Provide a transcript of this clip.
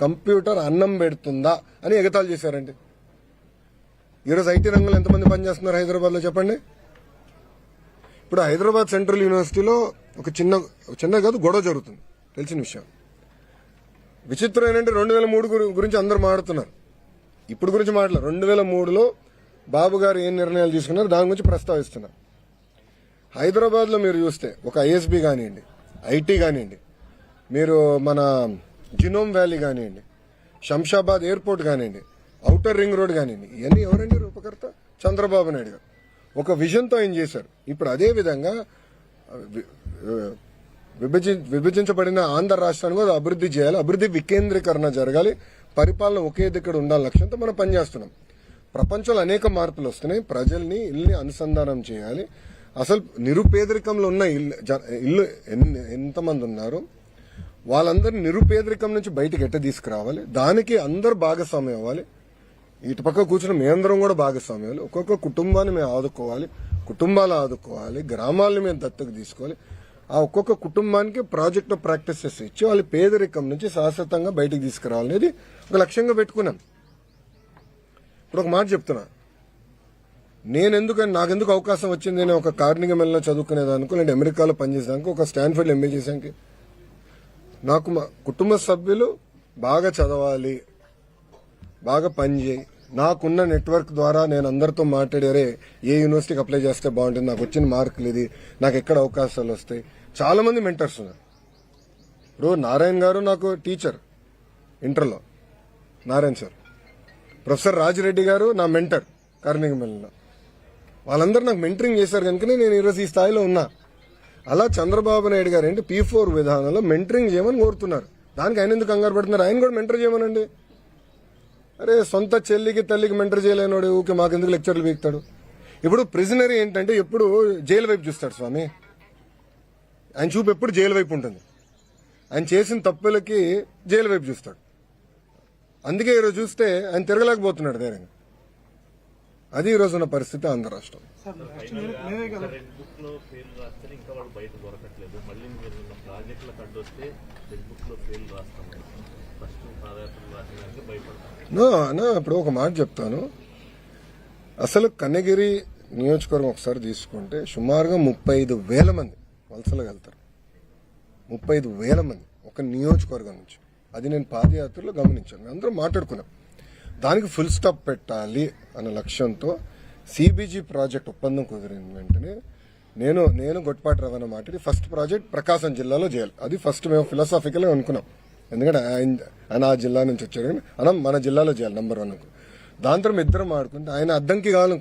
Computer అన్నం పెడుతుందా అని ఎగతాళి చేశారండి. ఈరోజు ఐటీ రంగంలో ఎంతమంది పనిచేస్తున్నారు హైదరాబాద్లో చెప్పండి? ఇప్పుడు హైదరాబాద్ సెంట్రల్ యూనివర్సిటీలో ఒక చిన్న చిన్న కాదు గొడవ జరుగుతుంది. తెలిసిన విషయం. విచిత్రం ఏంటంటే రెండు వేల మూడు గురించి అందరు మాట్లాడుతున్నారు. ఇప్పుడు గురించి మాట్లాడారు రెండు వేల మూడులో బాబు గారు ఏం నిర్ణయాలు తీసుకున్నారు? దాని గురించి ప్రస్తావిస్తున్నారు. హైదరాబాద్లో మీరు చూస్తే ఒక ఐఎస్బి కానివ్వండి ఐటీ కానివ్వండి మీరు మన జినోమ్ వ్యాలీ కానివ్వండి శంషాబాద్ ఎయిర్పోర్ట్ కానివ్వండి ఔటర్ రింగ్ రోడ్ కానివ్వండి ఇవన్నీ ఎవరండి రూపకర్త? చంద్రబాబు నాయుడు గారు. ఒక విజన్తో ఆయన చేశారు. ఇప్పుడు అదే విధంగా విభజి విభజించబడిన ఆంధ్ర రాష్ట్రాన్ని కూడా అభివృద్ధి చేయాలి అభివృద్ధి వికేంద్రీకరణ జరగాలి పరిపాలన ఒకే దగ్గర ఉండాలి లక్ష్యంతో మనం పనిచేస్తున్నాం. ప్రపంచంలో అనేక మార్పులు వస్తున్నాయి. ప్రజల్ని ఇల్లుని అనుసంధానం చేయాలి. అసలు నిరుపేదరికంలో ఉన్న ఇల్లు జ- ఇల్లు ఎంతమంది ఉన్నారు? వాళ్ళందరినీ నిరుపేదరికం నుంచి బయటకు ఎట్ట తీసుకురావాలి? దానికి అందరు భాగస్వామ్యం అవ్వాలి. ఇటు పక్క కూర్చుని మేమందరం కూడా భాగస్వామ్యం అవ్వాలి. ఒక్కొక్క కుటుంబాన్ని మేము ఆదుకోవాలి. కుటుంబాలు ఆదుకోవాలి. గ్రామాలను మేము దత్తకు తీసుకోవాలి. ఆ ఒక్కొక్క కుటుంబానికి ప్రాజెక్ట్ ప్రాక్టీసెస్ ఇచ్చి వాళ్ళ పేదరికం నుంచి శాశ్వతంగా బయటకు తీసుకురావాలనేది ఒక లక్ష్యంగా పెట్టుకున్నాం. ఇప్పుడు ఒక మాట చెప్తున్నా. నేను ఎందుకు నాకెందుకు అవకాశం వచ్చింది? నేను ఒక కార్నింగ్ మెల్లో చదువుకునేదానికి నేను అమెరికాలో పనిచేసేదానికి ఒక స్టాన్ఫర్డ్ ఎంఏ చేసానికి నాకు మా కుటుంబ సభ్యులు బాగా చదవాలి బాగా పనిచేయి నాకున్న నెట్వర్క్ ద్వారా నేను అందరితో మాట్లాడారే ఏ యూనివర్సిటీకి అప్లై చేస్తే బాగుంటుంది నాకు వచ్చిన మార్కులు ఇది నాకు ఎక్కడ అవకాశాలు వస్తాయి. చాలా మంది మెంటర్స్ ఉన్నారు. ఇప్పుడు నారాయణ గారు నాకు టీచర్ ఇంటర్లో. నారాయణ సార్. ప్రొఫెసర్ రాజిరెడ్డి గారు నా మెంటర్ కర్ణిగమల్లిలో వాళ్ళందరూ నాకు మెంటరింగ్ చేశారు కనుకనే నేను ఈరోజు ఈ స్థాయిలో ఉన్నా. అలా చంద్రబాబు నాయుడు గారు ఏంటి? పీ ఫోర్ విధానంలో మెంటరింగ్ చేయమని కోరుతున్నారు. దానికి ఆయన ఎందుకు కంగారు పడుతున్నారు? ఆయన కూడా మెంటర్ చేయమనండి. అరే సొంత చెల్లికి తల్లికి మెంటర్ చేయలేనోడు ఊకే మాకెందుకు లెక్చర్లు పీకుతాడు? ఇప్పుడు ప్రిజనరీ ఏంటంటే ఎప్పుడు జైలు వైపు చూస్తాడు స్వామి. ఆయన చూపు ఎప్పుడు జైలు వైపు ఉంటుంది. ఆయన చేసిన తప్పులకి జైలు వైపు చూస్తాడు. అందుకే ఈరోజు చూస్తే ఆయన తిరగలేకపోతున్నాడు ధైర్యంగా. అది ఈ రోజు ఉన్న పరిస్థితి ఆంధ్ర రాష్ట్రం. ఇప్పుడు ఒక మాట చెప్తాను. అసలు కన్నగిరి నియోజకవర్గం ఒకసారి తీసుకుంటే సుమారుగా ముప్పై ఐదు వేల మంది వలసలకు వెళ్తారు. ముప్పై ఐదు వేల మంది ఒక నియోజకవర్గం నుంచి. అది నేను పాదయాత్రలో గమనించాను. అందరం మాట్లాడుకున్నాం. దానికి ఫుల్ స్టాప్ పెట్టాలి అనే లక్ష్యంతో సిబిజీ ప్రాజెక్ట్ ఒప్పందం కుదిరిన వెంటనే నేను నేను గొట్పాటి రవాణా మాట్లాడి ఫస్ట్ ప్రాజెక్ట్ ప్రకాశం జిల్లాలో చేయాలి. అది ఫస్ట్ మేము ఫిలాసాఫికల్గా అనుకున్నాం. ఎందుకంటే ఆయన ఆయన ఆ జిల్లా నుంచి వచ్చారు కానీ మనం మన జిల్లాలో చేయాలి నెంబర్ వన్ దాంతో ఇద్దరం ఆడుకుంటే ఆయన అద్దంకి కావాలని